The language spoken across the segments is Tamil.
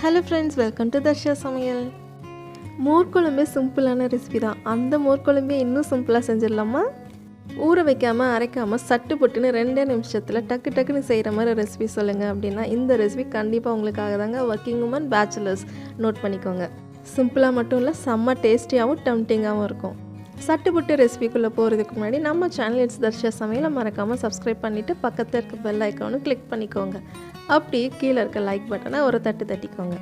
Hello friends welcome to Darsha சமையல் மோர்கொழம்பே சிம்பிளான ரெசிபி தான். அந்த மோர்கொழம்பே இன்னும் சிம்பிளாக செஞ்சிடலாமா? ஊற வைக்காமல் அரைக்காமல் சட்டு பொட்டுன்னு ரெண்டே நிமிஷத்தில் டக்கு டக்குன்னு செய்கிற மாதிரி ரெசிபி சொல்லுங்கள் அப்படின்னா இந்த ரெசிபி கண்டிப்பாக உங்களுக்காக தாங்க ஒர்க்கிங் உமன் பேச்சுலர்ஸ் நோட் பண்ணிக்கோங்க. சிம்பிளாக மட்டும் இல்லை செம்ம டேஸ்டியாகவும் டம்டிங்காகவும் இருக்கும். சட்டு புட்டு ரெசிபிக்குள்ளே போகிறதுக்கு முன்னாடி நம்ம சேனல் இட்ஸ் தர்ஷா சமையலை மறக்காமல் சப்ஸ்கிரைப் பண்ணிவிட்டு பக்கத்தில் இருக்க பெல் ஐக்கானும் கிளிக் பண்ணிக்கோங்க. அப்படியே கீழே இருக்க லைக் பட்டனை ஒரு தட்டு தட்டிக்கோங்க.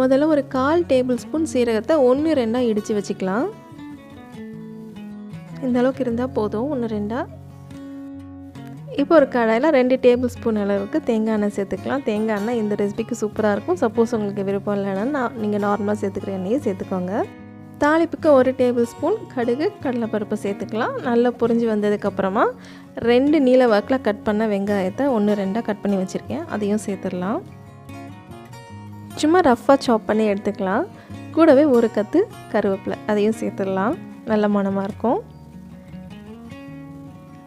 முதல்ல ஒரு கால் டேபிள் ஸ்பூன் சீரகத்தை ஒன்று ரெண்டாக இடித்து வச்சுக்கலாம். இந்த அளவுக்கு இருந்தால் போதும் ஒன்று ரெண்டாக இப்போ ஒரு கடாயில் ரெண்டு டேபிள் ஸ்பூன் அளவுக்கு தேங்காய் எண்ணெய் சேர்த்துக்கலாம். தேங்காய் எண்ணெய் இந்த ரெசிபிக்கு சூப்பராக இருக்கும். சப்போஸ் உங்களுக்கு விருப்பம் இல்லைன்னா நான் நீங்கள் நார்மலாக சேர்த்துக்கிற எண்ணெயை சேர்த்துக்கோங்க. தாளிப்புக்கு ஒரு டேபிள் ஸ்பூன் கடுகு கடலைப்பருப்பு சேர்த்துக்கலாம். நல்லா பொரிஞ்சு வந்ததுக்கப்புறமா ரெண்டு நீல வாக்கில் கட் பண்ண வெங்காயத்தை ஒன்று ரெண்டாக கட் பண்ணி வச்சுருக்கேன். அதையும் சேர்த்துடலாம். சும்மா ரஃப்பாக சாப் பண்ணி எடுத்துக்கலாம். கூடவே ஒரு கத்து கருவேப்பிலை அதையும் சேர்த்துடலாம். நல்ல மணமாக இருக்கும்.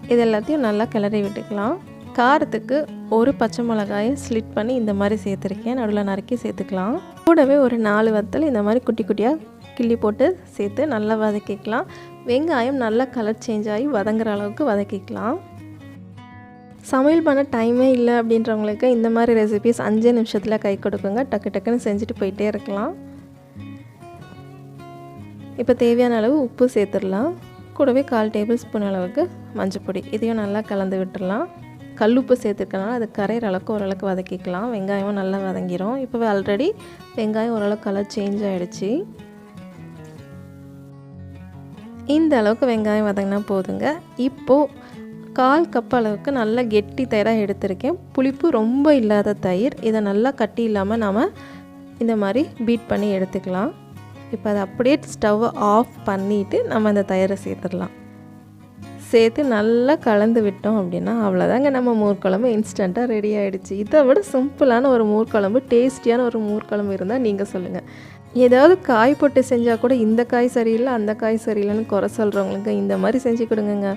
இது எல்லாத்தையும் நல்லா கிளறி விட்டுக்கலாம். காரத்துக்கு ஒரு பச்சை மிளகாயை ஸ்லிட் பண்ணி இந்த மாதிரி சேர்த்துருக்கேன். நடுவில் நறுக்கி சேர்த்துக்கலாம். கூடவே ஒரு நாலு வத்தல் இந்த மாதிரி குட்டி குட்டியாக கிள்ளி போட்டு சேர்த்து நல்லா வதக்கிக்கலாம். வெங்காயம் நல்லா கலர் சேஞ்ச் ஆகி வதங்குற அளவுக்கு வதக்கிக்கலாம். சமையல் பண்ண டைமே இல்லை அப்படின்றவங்களுக்கு இந்த மாதிரி ரெசிபிஸ் அஞ்சே நிமிஷத்தில் கை கொடுக்குங்க. டக்கு டக்குன்னு செஞ்சுட்டு போயிட்டே இருக்கலாம். இப்போ தேவையான அளவு உப்பு சேர்த்துடலாம். கூடவே கால் டேபிள் ஸ்பூன் அளவுக்கு மஞ்சப்பொடி இதையும் நல்லா கலந்து விட்டுடலாம். கல்லுப்பு சேர்த்துருக்கனால அது கரையிற அளவுக்கு ஓரளவுக்கு வதக்கிக்கலாம். வெங்காயமும் நல்லா வதங்கிரும். இப்போவே ஆல்ரெடி வெங்காயம் ஓரளவுக்கு கலர் சேஞ்ச் ஆகிடுச்சு இந்த அளவுக்கு வெங்காயம் வதங்கினா போதுங்க. இப்போது கால் கப் அளவுக்கு நல்லா கெட்டி தயிராக எடுத்திருக்கேன். புளிப்பு ரொம்ப இல்லாத தயிர். இதை நல்லா கட்டி இல்லாமல் நாம் இந்த மாதிரி பீட் பண்ணி எடுத்துக்கலாம். இப்போ அதை அப்படியே ஸ்டவ்வை ஆஃப் பண்ணிவிட்டு நம்ம அந்த தயிரை சேர்த்துடலாம். சேர்த்து நல்லா கலந்து விட்டோம் அப்படின்னா அவ்வளோதாங்க நம்ம மூர்கொழம்பு இன்ஸ்டண்ட்டாக ரெடி ஆகிடுச்சு இதை விட சிம்பிளான ஒரு மோர் டேஸ்டியான ஒரு மோர் இருந்தால் நீங்கள் சொல்லுங்கள் ஏதாவது காய் போட்டு செஞ்சால் கூட இந்த காய் சரியில்லை அந்த காய் சரியில்லைன்னு குறை சொல்கிறவங்களுக்கு இந்த மாதிரி செஞ்சு கொடுங்கங்க.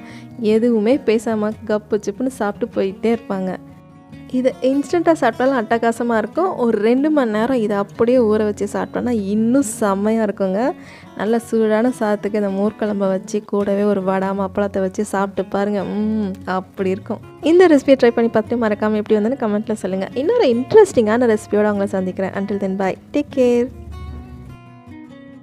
எதுவுமே பேசாமல் கப்பு சிப்புன்னு சாப்பிட்டு போயிட்டே இருப்பாங்க. இது இன்ஸ்டண்ட்டாக சாப்பிட்டாலும் அட்டகாசமாக இருக்கும். ஒரு ரெண்டு மணி நேரம் இதை அப்படியே ஊற வச்சு சாப்பிட்டோன்னா இன்னும் செம்மையாக இருக்குங்க. நல்ல சூடான சாதத்துக்கு இந்த மோர்க்குழம்ப வச்சு கூடவே ஒரு வடாம அப்பளத்தை வச்சு சாப்பிட்டு பாருங்கள் ம் அப்படி இருக்கும். இந்த ரெசிபியை ட்ரை பண்ணி பார்த்துட்டு மறக்காமல் எப்படி வந்தேன்னு கமெண்ட்டில் சொல்லுங்கள் இன்னொரு இன்ட்ரெஸ்டிங்கான ரெசிபியோடு உங்களை சந்திக்கிறேன். Until then bye take care